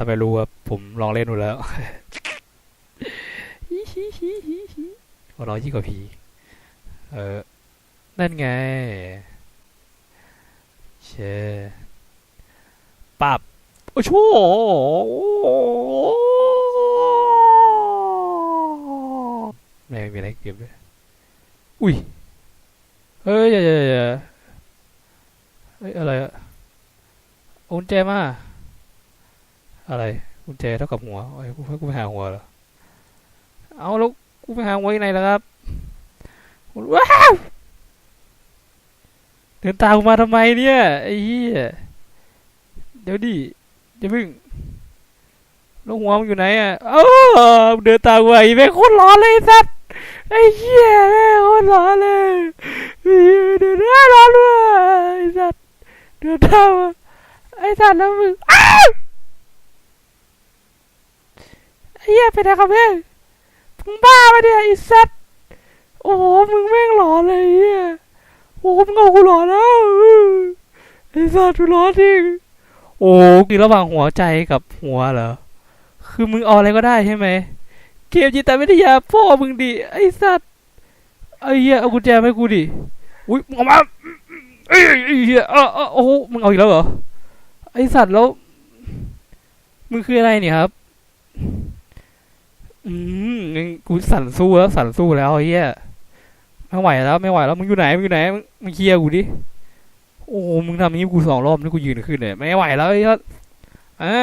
ถ้าไม่รู้ครับผมลองเล่นดูแล้วหัวเร้อยิ่งกว่าผี เออ นั่นไง เชปับโอ้โหไม่มีอะไรเก็บเลยอุ้ย เฮ้ยอย่าอย่าอย่าเฮ้ยอะไรอะเอากุญแจมา อะไรกุญแจเท่ากับหัวเอ้ยกูให้กูไปหาหัวเหรอเอาแล้วกูไปหาหัวที่ไหนล่ะครับว้าวเดินตามกูมาทำไมเนี่ยไอ้เหี้ยเดี๋ยวดิอย่าเพิ่งล้วหัวมันอยู่ไหนอะเออเดินตามกูไอ้แม่งโคตรร้อนเลยสัตว์ไอ้เหี้ยแม่งโคตรร้อนเลยเดินได้ร้อนเลยไอ้สัตว์เดินตามมาไอ้สัตว์แล้วมึงอ้าวไอ้ เหี้ยไปไหนครับแม่งมึงบ้าปะเนี่ยไอ้สัตว์โอ้โหมึงแม่งหลอนเลยเฮียโอ้โหมึงเอากูหลอนแล้วไอ้สัตว์กูหลอนจริงโอ้คือระหว่างหัวใจกับหัวเหรอคือมึงเอาอะไรก็ได้ใช่ไหมเกมจิตวิทยาพ่อมึงดิไอ้สัตว์ไอ้เหี้ยเอากุญแจมให้กูดิอุ้ยมึงออกมาอ้ยไอ้เหี้ยเออเออโอ้โหมึงเอาอีกแล้วเหรอไอ้สัตว์แล้วมึงคืออะไรเนี่ยครับ อืมกูสั่นสู้แล้วสั่นสู้แล้วเฮียไม่ไหวแล้วไม่ไหวแล้วมึงอยู่ไหนมึงอยู่ไหนมึงเคลียร์กูดิโอ้มึงทำนี้กูสองรอบนี่กูยืนขึ้นเลยไม่ไหวแล้วเฮียอ่า